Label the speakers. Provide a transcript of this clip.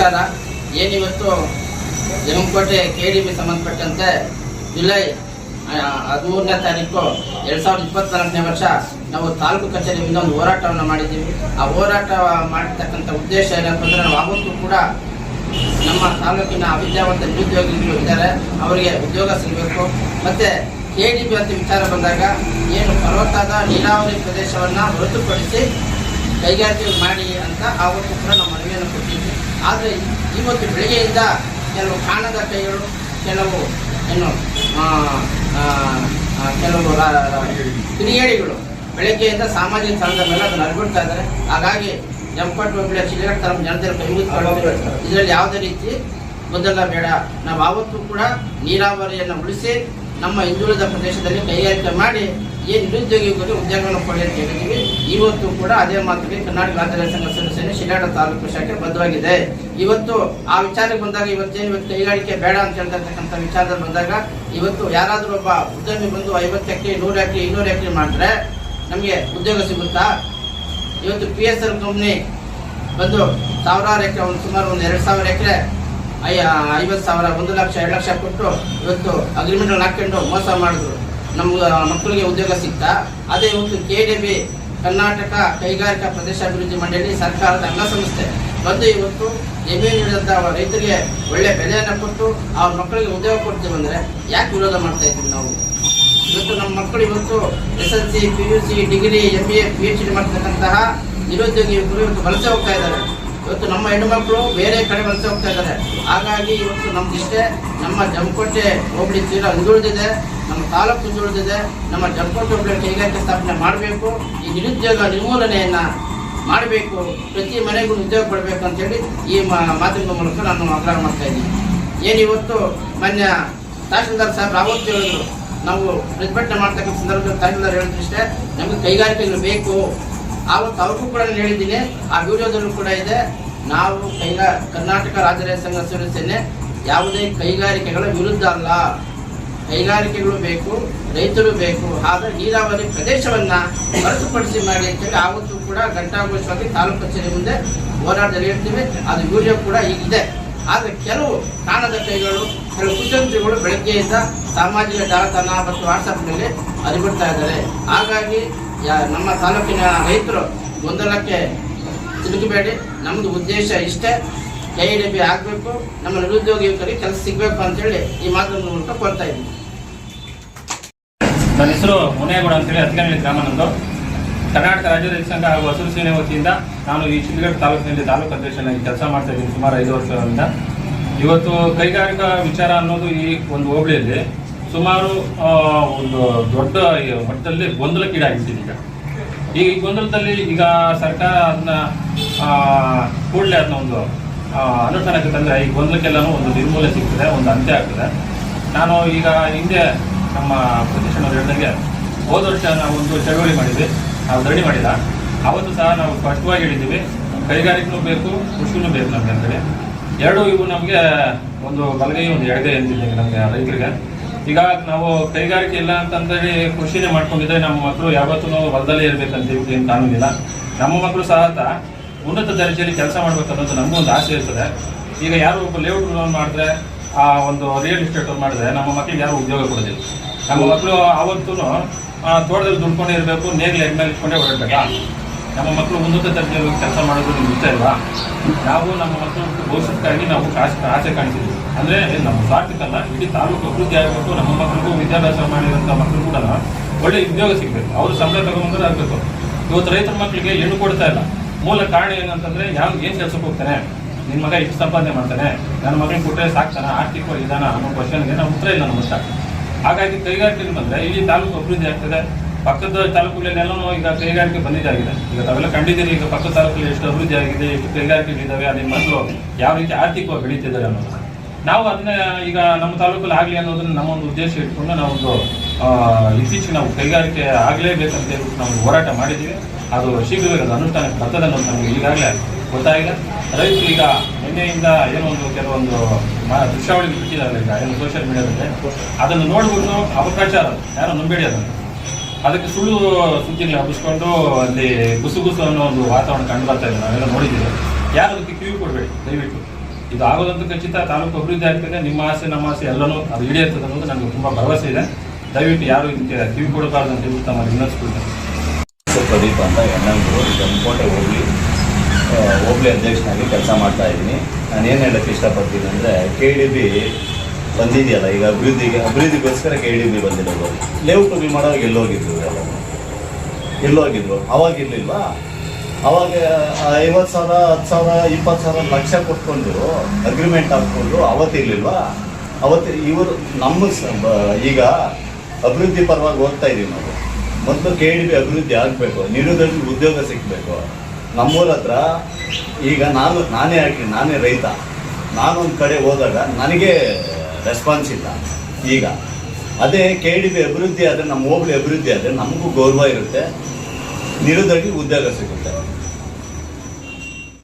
Speaker 1: ನಮಸ್ಕಾರ ಏನಿವತ್ತು Jamakote K D B ಸಂಬಂಧಪಟ್ಟಂತೆ ಜುಲೈ ಹದಿಮೂರನೇ ತಾರೀಕು ಎರಡು ಸಾವಿರದ ಇಪ್ಪತ್ನಾಲ್ಕನೇ ವರ್ಷ ನಾವು ತಾಲೂಕು ಕಚೇರಿಯಿಂದ ಒಂದು ಹೋರಾಟವನ್ನು ಮಾಡಿದ್ದೀವಿ. ಆ ಹೋರಾಟ ಮಾಡಿರ್ತಕ್ಕಂಥ ಉದ್ದೇಶ ಏನಪ್ಪ ಅಂದರೆ ನಾವು ಆವತ್ತು ಕೂಡ ನಮ್ಮ ತಾಲೂಕಿನ ಅವಿದ್ಯಾವಂತ ನಿರುದ್ಯೋಗಿಗಳು ಇದ್ದಾರೆ. ಅವರಿಗೆ ಉದ್ಯೋಗ ಸಿಗಬೇಕು. ಮತ್ತು ಕೆ ಡಿ ಬಿ ಅಂತ ವಿಚಾರ ಬಂದಾಗ ಏನು ಫಲವತ್ತಾದ ನೀರಾವರಿ ಪ್ರದೇಶವನ್ನು ಹೊರತುಪಡಿಸಿ ಕೈಗಾರಿಕೆ ಮಾಡಿ ಅಂತ ಆವತ್ತು ಕೂಡ ನಾವು ಮನವಿಯನ್ನು ಕೊಟ್ಟಿದ್ವಿ ಆದರೆ ಇವತ್ತು ಬೆಳಗ್ಗೆಯಿಂದ ಕೆಲವು ಕಾಣದ ಕೈಗಳು, ಕೆಲವು ಏನು ಕೆಲವು ಕಿರಿಯಡಿಗಳು ಬೆಳಗ್ಗೆಯಿಂದ ಸಾಮಾಜಿಕ ಸ್ಥಳದ ಮೇಲೆ ಅದನ್ನು ಅರ್ಬಿಡ್ತಾ ಇದ್ದಾರೆ. ಹಾಗಾಗಿ ಜಂಪಟ್ ಹೋಬಳಿಯ ಚಿಲಗಟ್ಟ ತಮ್ಮ ಜನತೆಯ ಕೈಮುತ್ಕೊಂಡು ಇದರಲ್ಲಿ ಯಾವುದೇ ರೀತಿ ಗೊಂದಲ ಬೇಡ. ನಾವು ಆವತ್ತು ಕೂಡ ನೀರಾವರಿಯನ್ನು ಉಳಿಸಿ ನಮ್ಮ ಹಿಂದುಳಿದ ಪ್ರದೇಶದಲ್ಲಿ ಕೈಗಾರಿಕೆ ಮಾಡಿ ಏನು ನಿರುದ್ಯೋಗಿಗಳಿಗೆ ಉದ್ಯೋಗವನ್ನು ಕೊಡಿ ಅಂತ ಹೇಳಿದ್ದೀವಿ ಇವತ್ತು ಕೂಡ ಅದೇ ಮಾತಿಗೆ ಕರ್ನಾಟಕ ರಾಜ್ಯ ಸಂಘ ಸದಸ್ಯರು ಶಿಲಾಡ ತಾಲೂಕು ಶಾಖೆ ಬದ್ಧವಾಗಿದೆ. ಇವತ್ತು ಆ ವಿಚಾರಕ್ಕೆ ಬಂದಾಗ ಇವತ್ತೇನು ಇವತ್ತು ಕೈಗಾರಿಕೆ ಬೇಡ ಅಂತ ಹೇಳ್ತಕ್ಕಂಥ ವಿಚಾರದಲ್ಲಿ ಬಂದಾಗ ಇವತ್ತು ಯಾರಾದರೂ ಒಬ್ಬ ಉದ್ಯಮಿ ಬಂದು ಐವತ್ತು ಎಕರೆ, ನೂರು ಎಕರೆ, ಇನ್ನೂರು ಎಕರೆ ಮಾಡಿದ್ರೆ ನಮಗೆ ಉದ್ಯೋಗ ಸಿಗುತ್ತಾ? ಇವತ್ತು ಪಿ ಎಸ್ ಎಲ್ ಕಂಪ್ನಿ ಬಂದು ಸಾವಿರಾರು ಎಕರೆ, ಒಂದು ಸುಮಾರು ಒಂದು ಎರಡು ಸಾವಿರ ಎಕರೆ ಐ ಐವತ್ತು ಸಾವಿರ, ಒಂದು ಲಕ್ಷ, ಎರಡು ಲಕ್ಷ ಕೊಟ್ಟು ಇವತ್ತು ಅಗ್ರಿಮೆಂಟ್ ಹಾಕೊಂಡು ಮೋಸ ಮಾಡಿದ್ರು. ನಮ್ಮ ಮಕ್ಕಳಿಗೆ ಉದ್ಯೋಗ ಸಿಗ್ತಾ ಅದೇ ಇವತ್ತು ಕೆ ಡಿ ಬಿ ಕರ್ನಾಟಕ ಕೈಗಾರಿಕಾ ಪ್ರದೇಶಾಭಿವೃದ್ಧಿ ಮಂಡಳಿ ಸರ್ಕಾರದ ಅಂಗಸಂಸ್ಥೆ ಬಂದು ಇವತ್ತು ಜಮೀನು ನೀಡಿದಂಥ ರೈತರಿಗೆ ಒಳ್ಳೆ ಬೆಲೆಯನ್ನು ಕೊಟ್ಟು ಅವ್ರ ಮಕ್ಕಳಿಗೆ ಉದ್ಯೋಗ ಕೊಡ್ತೀವಿ ಅಂದರೆ ಯಾಕೆ ವಿರೋಧ ಮಾಡ್ತಾ ಇದ್ದೀವಿ ನಾವು? ಇವತ್ತು ನಮ್ಮ ಮಕ್ಕಳು ಇವತ್ತು S L C P U C degree M B A P H D ಮಾಡ್ತಕ್ಕಂತಹ ನಿರುದ್ಯೋಗಿ ಯುವಕರು ಇವತ್ತು ವಲಸೆ ಹೋಗ್ತಾ ಇದ್ದಾರೆ. ಇವತ್ತು ನಮ್ಮ ಹೆಣ್ಣು ಮಕ್ಕಳು ಬೇರೆ ಕಡೆ ವಲಸೆ ಹೋಗ್ತಾ ಇದ್ದಾರೆ. ಹಾಗಾಗಿ ಇವತ್ತು ನಮ್ದಿಷ್ಟೇ ನಮ್ಮ ಜಮಕೋಟೆ ಹೋಬಳಿ ತೀರ ಹಿಂದುಳಿದಿದೆ ನಮ್ಮ ತಾಲೂಕು ಹಿಂದುಳಿದಿದೆ ನಮ್ಮ ಜಮಕೋಟೆ ಹೋಬಳಿ ಕೈಗಾರಿಕೆ ಸ್ಥಾಪನೆ ಮಾಡಬೇಕು, ಈ ನಿರುದ್ಯೋಗ ನಿರ್ಮೂಲನೆಯನ್ನು ಮಾಡಬೇಕು, ಪ್ರತಿ ಮನೆಗೂ ಉದ್ಯೋಗ ಕೊಡಬೇಕು ಅಂತೇಳಿ ಈ ಮಾ- ಮಾತಿನ ಮೂಲಕ ನಾನು ಆಗ್ರಹ ಮಾಡ್ತಾ ಇದ್ದೀನಿ. ಏನು ಇವತ್ತು ಮಾನ್ಯ ತಹಶೀಲ್ದಾರ್ ಸಾಹೇಬ್ ರಾವತ್ ಹೇಳಿದ್ರು, ನಾವು ಪ್ರತಿಭಟನೆ ಮಾಡ್ತಕ್ಕಂಥ ಸಂದರ್ಭದಲ್ಲಿ ತಹಶೀಲ್ದಾರ್ ಹೇಳಿದ್ರಷ್ಟೇ ನಮಗೆ ಕೈಗಾರಿಕೆಗಳು ಬೇಕು ಆವತ್ತು ಅವ್ರಿಗೂ ಕೂಡ ನಾನು ಹೇಳಿದ್ದೀನಿ. ಆ ವಿಡಿಯೋದಲ್ಲೂ ಕೂಡ ಇದೆ. ನಾವು ಕೈಗಾ, ಕರ್ನಾಟಕ ರಾಜ್ಯ ಸಂಘ ಸೇರಿಸ್ತೇನೆ ಯಾವುದೇ ಕೈಗಾರಿಕೆಗಳ ವಿರುದ್ಧ ಅಲ್ಲ. ಕೈಗಾರಿಕೆಗಳು ಬೇಕು, ರೈತರು ಬೇಕು. ಆದರೆ ನೀರಾವರಿ ಪ್ರದೇಶವನ್ನು ಹೊರತುಪಡಿಸಿ ಮಾಡಿ ಅಂತೇಳಿ ಆವತ್ತು ಕೂಡ ಘಂಟಾಘೋಷವಾಗಿ ತಾಲೂಕು ಕಚೇರಿ ಮುಂದೆ ಹೋರಾಟದಲ್ಲಿ ಇರ್ತೀವಿ. ಅದು ವಿಡಿಯೋ ಕೂಡ ಈಗಿದೆ ಆದರೆ ಕೆಲವು ಕಾಣದ ಕೈಗಳು, ಕೆಲವು ಕುತಂತ್ರಿಗಳು ಬೆಳಗ್ಗೆಯಿಂದ ಸಾಮಾಜಿಕ ಜಾಲತಾಣ ಮತ್ತು ವಾಟ್ಸಪ್ನಲ್ಲಿ ಅರಿಬಿಡ್ತಾ ಇದ್ದಾರೆ. ಹಾಗಾಗಿ ನಮ್ಮ ತಾಲೂಕಿನ ರೈತರು ಗೊಂದಲಕ್ಕೆ ಸಿಲುಕಬೇಡಿ. ನಮ್ಮದು ಉದ್ದೇಶ ಇಷ್ಟೇ. ಕೈ ಡಿ ಆಗಬೇಕು. ನಮ್ಮ ನಿರುದ್ಯೋಗ ಯುವಕರಿಗೆ ಕೆಲಸ ಸಿಗಬೇಕು ಅಂತೇಳಿ ಈ ಮಾತಿನ ಮೂಲಕ ಕೊಡ್ತಾ ಇದ್ದೀನಿ.
Speaker 2: ನನ್ನ ಹೆಸರು ಮುನೇಗೌಡ ಅಂತೇಳಿ ಹತ್ಕನಹಳ್ಳಿ ಗ್ರಾಮ ನಂದು ಕರ್ನಾಟಕ ರಾಜ್ಯ ರೈತ ಸಂಘ ಹಾಗೂ ಹಸಿರು ಸೇನೆ ವತಿಯಿಂದ ನಾನು ಈ ಶಿಲ್ಗಡ್ ತಾಲೂಕಿನಲ್ಲಿ ತಾಲೂಕು ಅಧ್ಯಕ್ಷನಾಗಿ ಕೆಲಸ ಮಾಡ್ತಾ ಇದ್ದೀನಿ ಸುಮಾರು ಐದು ವರ್ಷಗಳಿಂದ. ಇವತ್ತು ಕೈಗಾರಿಕಾ ವಿಚಾರ ಅನ್ನೋದು ಈ ಒಂದು ಹೋಬಳಿಯಲ್ಲಿ ಸುಮಾರು ಒಂದು ದೊಡ್ಡ ಮಟ್ಟದಲ್ಲಿ ಗೊಂದಲಕ್ಕೀಡಾಗಿಬಿಟ್ಟಿದೆ ಈಗ. ಈ ಗೊಂದಲದಲ್ಲಿ ಈಗ ಸರ್ಕಾರ ಅದನ್ನ ಕೂಡಲೇ ಅದನ್ನ ಒಂದು ಅನುಷ್ಠಾನಕ್ಕೆ ತಂದರೆ, ಈ ಗೊಂದಲಕ್ಕೆಲ್ಲನೂ ಒಂದು ನಿರ್ಮೂಲನೆ ಸಿಗ್ತದೆ, ಒಂದು ಅಂತ್ಯ ಆಗ್ತದೆ. ನಾನು ಈಗ ಹಿಂದೆ ನಮ್ಮ ಪ್ರತಿಷ್ಠಾನವ್ರು ಹೇಳಿದಂಗೆ ಹೋದ ವರ್ಷ ನಾವು ಒಂದು ಚಳವಳಿ ಮಾಡಿದ್ವಿ. ನಾವು ಧರಣಿ ಮಾಡಿಲ್ಲ ಅವತ್ತು ಸಹ ನಾವು ಸ್ಪಷ್ಟವಾಗಿ ಹೇಳಿದ್ದೀವಿ. ಕೈಗಾರಿಕೆನೂ ಬೇಕು, ಕೃಷಿನೂ ಬೇಕು ನಮಗೆ ಅಂತೇಳಿ. ಎರಡು ಇವು ನಮಗೆ ಒಂದು ಬಲಗೈ ಒಂದು ಎಡಗೈ ಅಂತಿದ್ದೀವಿ ನಮಗೆ ರೈತರಿಗೆ. ಈಗ ನಾವು ಕೈಗಾರಿಕೆ ಇಲ್ಲ ಅಂತಂದೇಳಿ ಕೃಷಿನೇ ಮಾಡ್ಕೊಂಡಿದ್ರೆ ನಮ್ಮ ಮಕ್ಕಳು ಯಾವತ್ತೂ ಹೊಲದಲ್ಲೇ ಹೇಳಿ ಏನು ಕಾನೂನಿಲ್ಲ ನಮ್ಮ ಮಕ್ಕಳು ಸಹ ಉನ್ನತ ದರ್ಜೆಯಲ್ಲಿ ಕೆಲಸ ಮಾಡ್ಬೇಕನ್ನೋದು ನಮಗೂ ಒಂದು ಆಸೆ ಇರ್ತದೆ. ಈಗ ಯಾರು ಒಬ್ಬ ಲೇಔಟ್ ಲೋನ್ ಮಾಡಿದ್ರೆ, ಆ ಒಂದು ರಿಯಲ್ ಎಸ್ಟೇಟ್ ಮಾಡಿದ್ರೆ ನಮ್ಮ ಮಕ್ಕಳಿಗೆ ಯಾರು ಉದ್ಯೋಗ ಕೊಡೋದಿಲ್ಲ. ನಮ್ಮ ಮಕ್ಕಳು ಆವತ್ತೂ ತೋಟದಲ್ಲಿ ದುಡ್ಕೊಂಡೇ ಇರಬೇಕು, ನೇಗ್ಲು ಮೇಲೆ ಇಟ್ಕೊಂಡೇ ಹೊರಡ್ಬೇಕಾ? ನಮ್ಮ ಮಕ್ಕಳು ಉನ್ನತ ದರ್ಜೆಯಲ್ಲಿ ಕೆಲಸ ಮಾಡೋದು ನಿಮ್ಗೆ ಗೊತ್ತೇ ಇಲ್ವಾ ನಾವು ನಮ್ಮ ಮಕ್ಕಳು ಭವಿಷ್ಯಕ್ಕಾಗಿ ನಾವು ಕಾಸ ಆಸೆ ಕಾಣಿಸಿದ್ವಿ ಅಂದರೆ ನಮ್ಮ ಸ್ವಾರ್ಥಕ್ಕಲ್ಲ ಇಡೀ ತಾಲೂಕು ಅಭಿವೃದ್ಧಿ ಆಗಬೇಕು, ನಮ್ಮ ಮಕ್ಕಳಿಗೂ ವಿದ್ಯಾಭ್ಯಾಸ ಮಾಡಿರೋಂಥ ಮಕ್ಕಳು ಕೂಡ ಒಳ್ಳೆ ಉದ್ಯೋಗ ಸಿಗಬೇಕು. ಅವರು ಸಂಬಳ ತಗೊಂಡ್ಬಂದ್ರೆ ಆಗಬೇಕು. ಇವತ್ತು ರೈತರ ಮಕ್ಕಳಿಗೆ ಹೆಣ್ಣು ಕೊಡ್ತಾ ಇಲ್ಲ. ಮೂಲ ಕಾರಣ ಏನಂತಂದರೆ ಯಾವ ಏನು ಕೆಲಸಕ್ಕೆ ಹೋಗ್ತಾನೆ? ನಿನ್ನ ಮಗ ಇಷ್ಟು ಸಂಪಾದನೆ ಮಾಡ್ತಾನೆ. ನನ್ನ ಮಗನಿಗೆ ಕೊಟ್ಟರೆ ಸಾಕ್ತಾನ? ಆರ್ಥಿಕ ವಿಧಾನ ಅನ್ನೋ ಕ್ವಶನ್ಗೆ ನಾವು ಉತ್ತರ ಇಲ್ಲ ನಮ್ಮ ಹಾಗಾಗಿ ಕೈಗಾರಿಕೆ ಬಂದರೆ ಇಲ್ಲಿ ತಾಲೂಕು ಅಭಿವೃದ್ಧಿ ಆಗ್ತದೆ. ಪಕ್ಕದ ತಾಲೂಕುಗಳಲ್ಲೆಲ್ಲನೂ ಈಗ ಕೈಗಾರಿಕೆ ಬಂದಿದ್ದಾಗಿದೆ ಈಗ ತಾವೆಲ್ಲ ಕಂಡಿದ್ದೀರಿ, ಈಗ ಪಕ್ಕದ ತಾಲೂಕಲ್ಲಿ ಎಷ್ಟು ಅಭಿವೃದ್ಧಿ ಆಗಿದೆ, ಎಷ್ಟು ಕೈಗಾರಿಕೆಗಳಿದ್ದಾವೆ ಅಲ್ಲಿ ಮಕ್ಕಳು ಯಾವ ರೀತಿ ಆರ್ಥಿಕವಾಗಿ ಬೆಳೀತಿದ್ದಾರೆ ಅನ್ನೋದು. ನಾವು ಅದನ್ನ ಈಗ ನಮ್ಮ ತಾಲೂಕಲ್ಲಿ ಆಗಲಿ ಅನ್ನೋದನ್ನ ನಮ್ಮ ಒಂದು ಉದ್ದೇಶ ಇಟ್ಕೊಂಡು ನಾವೊಂದು ಇತ್ತೀಚೆಗೆ ನಾವು ಕೈಗಾರಿಕೆ ಆಗಲೇಬೇಕಂತ ಹೇಳ್ಬಿಟ್ಟು ನಾವು ಹೋರಾಟ ಮಾಡಿದ್ದೀವಿ. ಅದು ಶೀಘ್ರವೇ ಅದು ಅನುಷ್ಠಾನಕ್ಕೆ ಬರ್ತದೆ ಅನ್ನೋದು ನಮಗೆ ಈಗಾಗಲೇ ಗೊತ್ತಾಗಿದೆ. ರೈತರು ಈಗ ನಿನ್ನೆಯಿಂದ ಏನೋ ಒಂದು ಕೆಲವೊಂದು ದೃಶ್ಯಾವಳಿ ಬಿಟ್ಟಿದ್ದಾರೆ ಈಗ, ಏನು ಸೋಷಿಯಲ್ ಮೀಡಿಯಾದಲ್ಲಿ ಅದನ್ನು ನೋಡ್ಬಿಟ್ಟು ಅವಕಾಶ ಯಾರೋ ನಂಬೇಡಿ ಅದನ್ನು. ಅದಕ್ಕೆ ಸುಳ್ಳು ಸುದ್ದಿಗಳು ಹಬ್ಬಿಸ್ಕೊಂಡು ಅಲ್ಲಿ ಗುಸುಗುಸು ಗುಸು ಅನ್ನೋ ಒಂದು ವಾತಾವರಣ ಕಂಡು ಬರ್ತಾ ಇದೆ. ನಾವೆಲ್ಲ ನೋಡಿದ್ದೀವಿ. ಯಾರು ಅದಕ್ಕೆ ಕಿವಿ ಕೊಡಬೇಡಿ? ದಯವಿಟ್ಟು. ಇದು ಆಗೋದಂತ ಖಚಿತ. ತಾಲೂಕು ಅಭಿವೃದ್ಧಿ ಆಗ್ತದೆ. ನಿಮ್ಮ ಆಸೆ, ನಮ್ಮ ಆಸೆ ಎಲ್ಲನೂ ಅದು ಈಡೇರ್ತದೆ ಅನ್ನೋದು ನನಗೆ ತುಂಬ ಭರವಸೆ ಇದೆ. ದಯವಿಟ್ಟು ಯಾರು ಇದಕ್ಕೆ ಕಿವಿ ಕೊಡಬಾರ್ದು ಅಂತ ಹೇಳಿ ತಮ್ಮ ವಿನಂತಿಸ್ಕೊಳ್ತೇನೆ.
Speaker 3: ಹೆಸರು ಪ್ರದೀಪ್ ಅಂತ ಎಣ್ಣಂಗೂರು ಗಂಕೋಟೆ ಹೋಗ್ಲಿ. ಹೋಬ್ಳಿ ಅಧ್ಯಕ್ಷನಾಗಿ ಕೆಲಸ ಮಾಡ್ತಾ ಇದ್ದೀನಿ. ನಾನು ಏನು ಹೇಳಕ್ಕೆ ಇಷ್ಟಪಡ್ತೀನಿ ಅಂದರೆ ಕೆ ಡಿ ಬಿ ಬಂದಿದೆಯಲ್ಲ, ಈಗ ಅಭಿವೃದ್ಧಿಗೆ, ಅಭಿವೃದ್ಧಿಗೋಸ್ಕರ ಕೆ ಡಿ ಬಿ ಬಂದಿರೋದು. ಲೇಔಟ್ ಮಾಡೋವಾಗ ಎಲ್ಲೋಗಿದ್ರು ಎಲ್ಲ. ಎಲ್ಲೋಗಿದ್ರು ಅವಾಗ ಅವಾಗ ಐವತ್ತು ಸಾವಿರ, ಹತ್ತು ಸಾವಿರ, ಇಪ್ಪತ್ತು ಸಾವಿರ ಲಕ್ಷ ಕೊಟ್ಕೊಂಡು ಅಗ್ರಿಮೆಂಟ್ ಹಾಕ್ಕೊಂಡು ಅವತ್ತಿರ್ಲಿಲ್ವ ಅವತ್ತು, ಇವರು, ನಮ್ಮ ಈಗ ಅಭಿವೃದ್ಧಿ ಪರವಾಗಿ ಹೋಗ್ತಾ ಇದ್ದೀವಿ ನಾವು. ಮೊದಲು ಕೆ ಡಿ ಬಿ ಅಭಿವೃದ್ಧಿ ಆಗಬೇಕು, ನಿರುದ್ಯೋಗ ಉದ್ಯೋಗ ಸಿಗಬೇಕು. ನಮ್ಮೂರ ಹತ್ರ ಈಗ ನಾನು, ನಾನೇ ಹಾಕಿ ನಾನೇ ರೈತ. ನಾನೊಂದು ಕಡೆ ಹೋದಾಗ ನನಗೆ ರೆಸ್ಪಾನ್ಸ್ ಇಲ್ಲ. ಈಗ, ಅದೇ ಕೆ ಡಿ ಬಿ ಅಭಿವೃದ್ಧಿ ಆದರೆ, ನಮ್ಮ ಹೋಬಳಿ ಅಭಿವೃದ್ಧಿ ಆದರೆ ನಮಗೂ ಗೌರವ ಇರುತ್ತೆ. ನಿರುದ್ಯೋಗಿ ಉದ್ಯೋಗ ಸಿಗುತ್ತೆ.